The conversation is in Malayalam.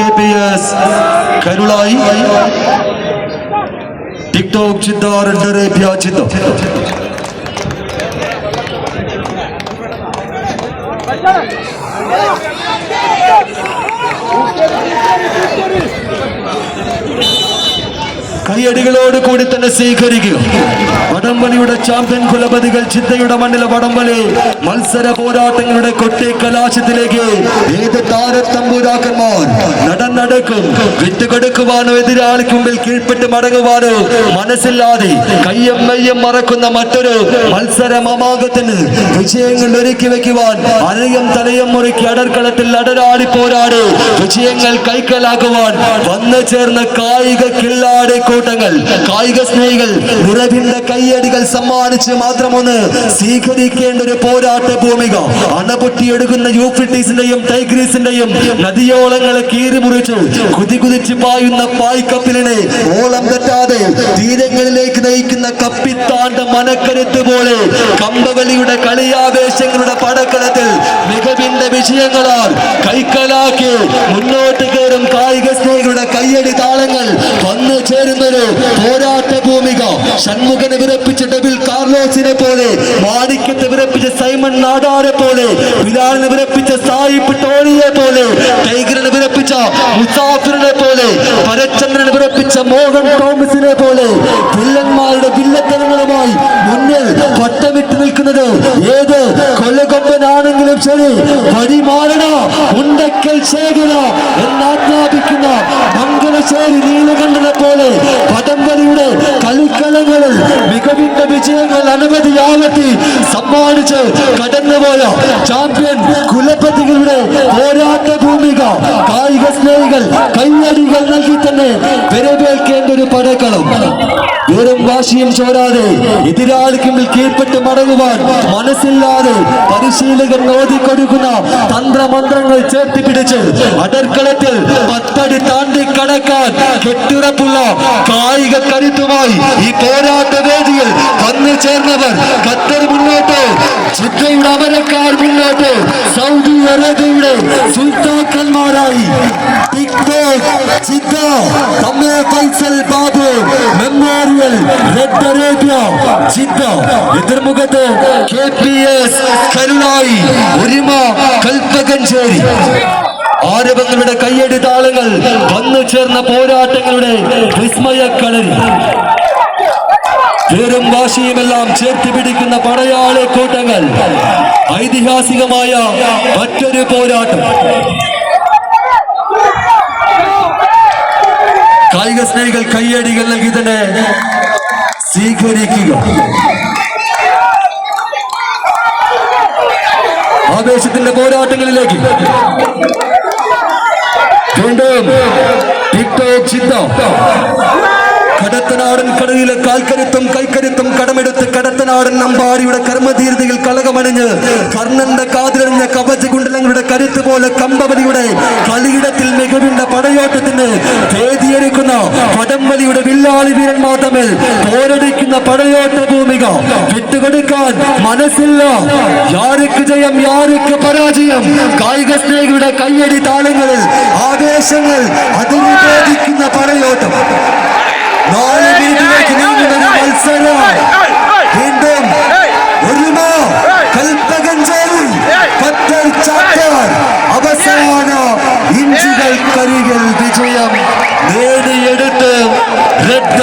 K P S Karulai. TikTok ചിന്ത റെഡ് അറേബ്യ ചിന്ത. കൈയടികളോട് കൂടി തന്നെ സ്വീകരിക്കുക വടംവലിയുടെ ചാമ്പ്യൻ കുലപതികൾ ചിന്തയുടെ മണ്ണിലെ വടംവലി മത്സര പോരാട്ടങ്ങളുടെ കൊട്ടി കലാശത്തിലേക്ക് ഏത് താരത്തമ്പൂരാക്കന്മാർ നടൻ നടക്കും. വിട്ടുകൊടുക്കുവാനോ എതിരാളിക്ക് മുമ്പിൽ കീഴ്പ്പെട്ട് മടങ്ങുവാനോ മനസ്സില്ലാതെ കയ്യം മെയ്യം മറക്കുന്ന മറ്റൊരു മത്സര മമാകത്തിന് വിജയങ്ങൾ ഒരുക്കി വെക്കുവാൻ അരയം തലയം മുറുക്കി അടർക്കളത്തിൽ അടരാടി പോരാടി വിജയങ്ങൾ കൈക്കലാക്കുവാൻ വന്നു ചേർന്ന കായിക കില്ലാടി കൂട്ടങ്ങൾ കായിക സ്നേഹികൾ നിറവിന്റെ കയ്യടികൾ സമ്മാനിച്ച് മാത്രമൊന്ന് സ്വീകരിക്കേണ്ട ഒരു പോരാട്ട ഭൂമിക. അണപൊട്ടിയെടുക്കുന്ന യൂഫ്രിട്ടീസിന്റെയും ടൈഗ്രീസിന്റെയും നദിയോളങ്ങളെ കീറിമുറിച്ച്. കുതി കുതിച്ച് പായുന്ന പായ്ക്കപ്പിലിനെ ഓളം തെറ്റാതെ തീരങ്ങളിലേക്ക് നയിക്കുന്ന കപ്പിത്താണ്ട മനക്കരുത്ത് പോലെ കമ്പവലിയുടെ കളിയാവേശങ്ങളുടെ പടക്കളത്തിൽ മികവിന്റെ വിജയങ്ങളാൽ കൈക്കലാക്കി മുന്നോട്ട് കയറും കായിക സ്നേഹികളുടെ കയ്യടി താളങ്ങൾ വന്നു ചേരുന്നത് പോരാട്ട ഭൂമിക. ഷൺമുഖനെ വിറപ്പിച്ച ഡബിൾ കാർലോസിനെ പോലെ മാണിക്യത്തെ വിറപ്പിച്ച സൈമൺ നാടാരെ പോലെ ബിലാലിനെ വിറപ്പിച്ച സായിപ്പ് ടോണിയെ പോലെ ടൈഗറിനെ വിറപ്പിച്ച മുസാഫിറിനെ പോലെ ഭരചന്ദ്രനെ വിറപ്പിച്ച മോഹൻ തോമസിനെ വഴി വഴിമാറണ ഉണ്ടക്കൽ ശേഖര എന്നാജ്ഞാപിക്കുന്ന മംഗലശ്ശേരി നീലകണ്ഠനെ പോലെ വടംവലിയുടെ കളിക്കളങ്ങളിൽ മികവിന്റെ വിജയങ്ങൾ അനവധിയാവത്തി സമ്മാനിച്ച് കടന്നുപോയ ചാമ്പ്യൻ കുലപതികളുടെ പോരാട്ട ഭൂമിക. കായിക സ്നേഹികൾ കൈയടികൾ നൽകി തന്നെ വരവേൽക്കേണ്ട ഒരു പടക്കളം വെറും വാശിയും ചോരാതെ എതിരാളിക്ക് കീഴ്പ്പെട്ട് മടങ്ങുവാൻ മനസ്സില്ലാതെ പരിശീലകൻ ഓതിക്കൊടുക്കുന്ന തന്ത്രമന്ത്രങ്ങൾ ചേർത്ത് പിടിച്ച് അടർക്കളത്തിൽ പത്തടി താണ്ടി കടക്കാൻ കെട്ടുറപ്പുള്ള കായിക കരുത്തുമായി ഈ പോരാട്ട വേദിയിൽ വന്നു ചേർന്നവർ ഖത്തർ മുന്നോട്ട് ചിത്രയുടെ അമരക്കാർ മുന്നോട്ട്. സൗദി അറേബ്യയുടെ സുൽത്താക്കന്മാരായി ബാബു മെമ്മോറിയൽ റെഡ് അറേബ്യ ചിത്ത എതിർമുഖത്ത് കെ പി എസ് കരുണായി ഒരുമ കൽപ്പകഞ്ചേരി ആരവങ്ങളുടെ കയ്യടി താളങ്ങൾ വന്നു ചേർന്ന പോരാട്ടങ്ങളുടെ വിസ്മയക്കളരി. പേരും വാശിയുമെല്ലാം ചേർത്ത് പിടിക്കുന്ന പടയാളി കൂട്ടങ്ങൾ. ഐതിഹാസികമായ മറ്റൊരു പോരാട്ടം. കായിക സ്നേഹികൾ കയ്യടികൾ നൽകി തന്നെ സ്വീകരിക്കുക. ആവേശത്തിന്റെ പോരാട്ടങ്ങളിലേക്ക്. വീണ്ടും ടിക്ടോക് ചിന്ത കടത്തനാടൻ കടലിലെ കാൽക്കരുത്തും കൈക്കരുത്തും കടമെടുത്ത് കടത്തനാടൻ നമ്പാടിയുടെ കർമ്മധീരതയിൽ കളകമണിഞ്ഞ് കർണന്റെ കാതിലറിഞ്ഞ കവച കുണ്ടലങ്ങളുടെ കരുത്ത് പോലെ കമ്പവലിയുടെ കളിയിടത്തിൽ മികവിന്റെ പടയോട്ടത്തിന് വേദിയൊരുക്കുന്ന പടംവലിയുടെ വില്ലാളി വീരന്മാർ തമ്മിൽ പോരടിക്കുന്ന പടയോട്ട ഭൂമിക. വിട്ടുകൊടുക്കാൻ മനസ്സില്ല. യാർക്ക് ജയം യാർക്ക് പരാജയം. കായിക സ്നേഹിയുടെ കയ്യടി താളങ്ങളിൽ ആവേശങ്ങൾ അതിനുപേദിക്കുന്ന പടയോട്ടം. നാല് മിനിറ്റിലേക്ക് നീങ്ങുന്ന ഒരു മത്സരം. വീണ്ടും ഒരുമ കൽപ്പകഞ്ചേരി പത്തൽ ചാത്താർ അവസാന ഇഞ്ചുകൾക്കരികിൽ വിജയം നേടിയെടുത്ത് റെഡ്